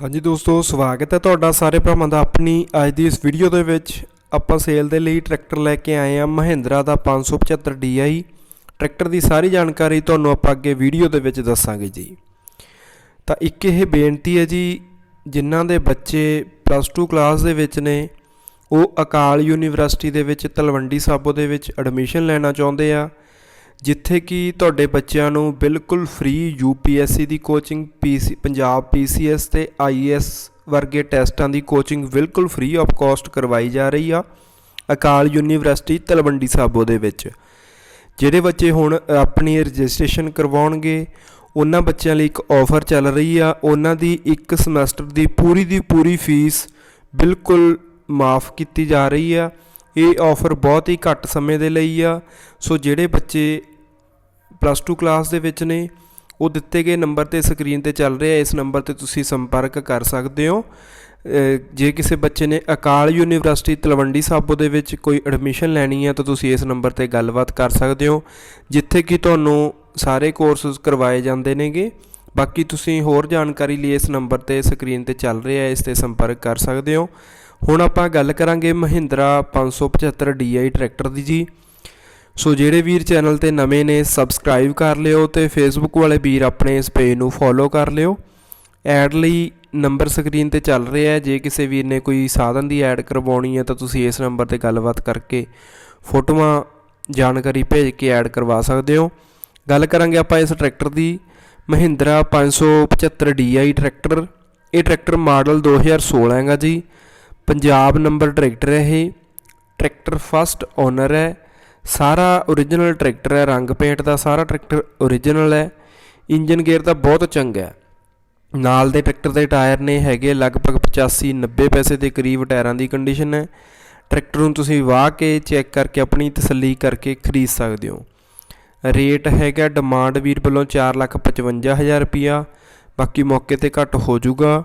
ਹਾਂਜੀ ਦੋਸਤੋ, ਸਵਾਗਤ ਹੈ ਤੁਹਾਡਾ ਸਾਰੇ ਭਰਾਵਾਂ ਦਾ ਆਪਣੀ ਅੱਜ ਦੀ ਇਸ ਵੀਡੀਓ ਦੇ ਵਿੱਚ। ਆਪਾਂ ਸੇਲ ਦੇ ਲਈ ਟਰੈਕਟਰ ਲੈ ਕੇ ਆਏ ਹਾਂ ਮਹਿੰਦਰਾ ਦਾ 575 DI ਟਰੈਕਟਰ ਦੀ ਸਾਰੀ ਜਾਣਕਾਰੀ ਤੁਹਾਨੂੰ ਆਪਾਂ ਅੱਗੇ ਵੀਡੀਓ ਦੇ ਵਿੱਚ ਦੱਸਾਂਗੇ ਜੀ। ਤਾਂ ਇੱਕ ਇਹ ਬੇਨਤੀ ਹੈ ਜੀ, ਜਿਨ੍ਹਾਂ ਦੇ ਬੱਚੇ ਪਲੱਸ 2 ਕਲਾਸ ਦੇ ਵਿੱਚ ਨੇ, ਉਹ ਅਕਾਲ ਯੂਨੀਵਰਸਿਟੀ ਦੇ ਵਿੱਚ ਤਲਵੰਡੀ ਸਾਬੋ ਦੇ ਵਿੱਚ ਐਡਮਿਸ਼ਨ ਲੈਣਾ ਚਾਹੁੰਦੇ ਆ। ਜਿੱਥੇ ਕਿ ਤੁਹਾਡੇ ਬੱਚਿਆਂ ਨੂੰ ਬਿਲਕੁਲ ਫ੍ਰੀ UPSC ਦੀ ਕੋਚਿੰਗ PC ਪੰਜਾਬ PCS ਤੇ IAS ਵਰਗੇ ਟੈਸਟਾਂ ਦੀ ਕੋਚਿੰਗ ਬਿਲਕੁਲ ਫ੍ਰੀ ਆਫ ਕਾਸਟ ਕਰਵਾਈ ਜਾ ਰਹੀ ਆ, ਅਕਾਲ ਯੂਨੀਵਰਸਿਟੀ ਤਲਵੰਡੀ ਸਾਬੋ ਦੇ ਵਿੱਚ। ਜਿਹੜੇ ਬੱਚੇ ਹੁਣ ਆਪਣੀ ਰਜਿਸਟ੍ਰੇਸ਼ਨ ਕਰਵਾਉਣਗੇ, ਉਹਨਾਂ ਬੱਚਿਆਂ ਲਈ ਇੱਕ ਆਫਰ ਚੱਲ ਰਹੀ ਆ, ਉਹਨਾਂ ਦੀ ਇੱਕ ਸਮੈਸਟਰ ਦੀ ਪੂਰੀ ਦੀ ਪੂਰੀ ਫੀਸ ਬਿਲਕੁਲ ਮਾਫ ਕੀਤੀ ਜਾ ਰਹੀ ਆ। ਇਹ ਆਫਰ ਬਹੁਤ ਹੀ ਘੱਟ ਸਮੇਂ ਦੇ ਲਈ ਆ। ਸੋ ਜਿਹੜੇ ਬੱਚੇ ਪਲੱਸ 2 ਕਲਾਸ ਦੇ ਵਿੱਚ ਨੇ, ਉਹ ਦਿੱਤੇ ਗਏ ਨੰਬਰ ਤੇ ਸਕਰੀਨ ਤੇ ਚੱਲ ਰਿਹਾ। ਇਸ ਨੰਬਰ ਤੇ ਤੁਸੀਂ ਸੰਪਰਕ ਕਰ ਸਕਦੇ ਹੋ। ਜੇ ਕਿਸੇ ਬੱਚੇ ਨੇ ਅਕਾਲ ਯੂਨੀਵਰਸਿਟੀ ਤਲਵੰਡੀ ਸਾਬੋ ਦੇ ਵਿੱਚ ਕੋਈ ਐਡਮਿਸ਼ਨ ਲੈਣੀ ਹੈ ਤਾਂ ਤੁਸੀਂ ਇਸ ਨੰਬਰ ਤੇ ਗੱਲਬਾਤ ਕਰ ਸਕਦੇ ਹੋ, ਜਿੱਥੇ ਕਿ ਤੁਹਾਨੂੰ ਸਾਰੇ ਕੋਰਸਸ ਕਰਵਾਏ ਜਾਂਦੇ ਨੇਗੇ। ਬਾਕੀ ਤੁਸੀਂ ਹੋਰ ਜਾਣਕਾਰੀ ਲਈ ਇਸ ਨੰਬਰ ਤੇ ਸਕਰੀਨ ਤੇ ਚੱਲ ਰਿਹਾ ਹੈ ਇਸ ਤੇ ਸੰਪਰਕ ਕਰ ਸਕਦੇ ਹੋ। ਹੁਣ ਆਪਾਂ ਗੱਲ ਕਰਾਂਗੇ ਮਹਿੰਦਰਾ 575 DI ਟਰੈਕਟਰ ਦੀ ਜੀ। ਸੋ ਜਿਹੜੇ ਵੀਰ ਚੈਨਲ ਤੇ ਨਵੇਂ ਨੇ, ਸਬਸਕ੍ਰਾਈਬ ਕਰ ਲਿਓ ਤੇ ਫੇਸਬੁੱਕ ਵਾਲੇ ਵੀਰ ਆਪਣੇ ਇਸ ਪੇਜ ਨੂੰ ਫੋਲੋ ਕਰ ਲਿਓ। ਐਡ ਲਈ ਨੰਬਰ ਸਕਰੀਨ ਤੇ ਚੱਲ ਰਿਹਾ ਹੈ। ਜੇ ਕਿਸੇ ਵੀਰ ਨੇ ਕੋਈ ਸਾਧਨ ਦੀ ਐਡ ਕਰਵਾਉਣੀ ਹੈ ਤਾਂ ਤੁਸੀਂ ਇਸ ਨੰਬਰ ਤੇ ਗੱਲਬਾਤ ਕਰਕੇ ਫੋਟੋਆਂ, ਜਾਣਕਾਰੀ ਭੇਜ ਕੇ ਐਡ ਕਰਵਾ ਸਕਦੇ ਹੋ। ਗੱਲ ਕਰਾਂਗੇ ਆਪਾਂ ਇਸ ਟਰੈਕਟਰ ਦੀ। Mahindra 575 DI tractor. ਇਹ ਟਰੈਕਟਰ ਮਾਡਲ 2016 ਹੈਗਾ ਜੀ। ਪੰਜਾਬ ਨੰਬਰ ਟਰੈਕਟਰ ਹੈ ਇਹ, ਟਰੈਕਟਰ ਫਸਟ ਓਨਰ ਹੈ, ਸਾਰਾ origignal ਟਰੈਕਟਰ ਹੈ, ਰੰਗ ਪੇਂਟ ਦਾ ਸਾਰਾ ਟਰੈਕਟਰ origignal ਹੈ, ਇੰਜਨ ਗੇਅਰ ਤਾਂ ਬਹੁਤ ਚੰਗਾ ਹੈ। ਨਾਲ ਦੇ ਟਰੈਕਟਰ ਦੇ ਟਾਇਰ ਨੇ ਹੈਗੇ ਲਗਭਗ 85 90 ਪੈਸੇ ਦੇ ਕਰੀਬ ਟਾਇਰਾਂ ਦੀ ਕੰਡੀਸ਼ਨ ਹੈ। ਟਰੈਕਟਰ ਨੂੰ ਤੁਸੀਂ ਵਾਹ ਕੇ ਚੈੱਕ ਕਰਕੇ ਆਪਣੀ ਤਸੱਲੀ ਕਰਕੇ ਖਰੀਦ ਸਕਦੇ ਹੋ। ਰੇਟ ਹੈਗਾ ਡਿਮਾਂਡ ਵੀਰ ਵੱਲੋਂ 455000 ਰੁਪਿਆ ਬਾਕੀ ਮੌਕੇ ਤੇ ਘੱਟ ਹੋ ਜਾਊਗਾ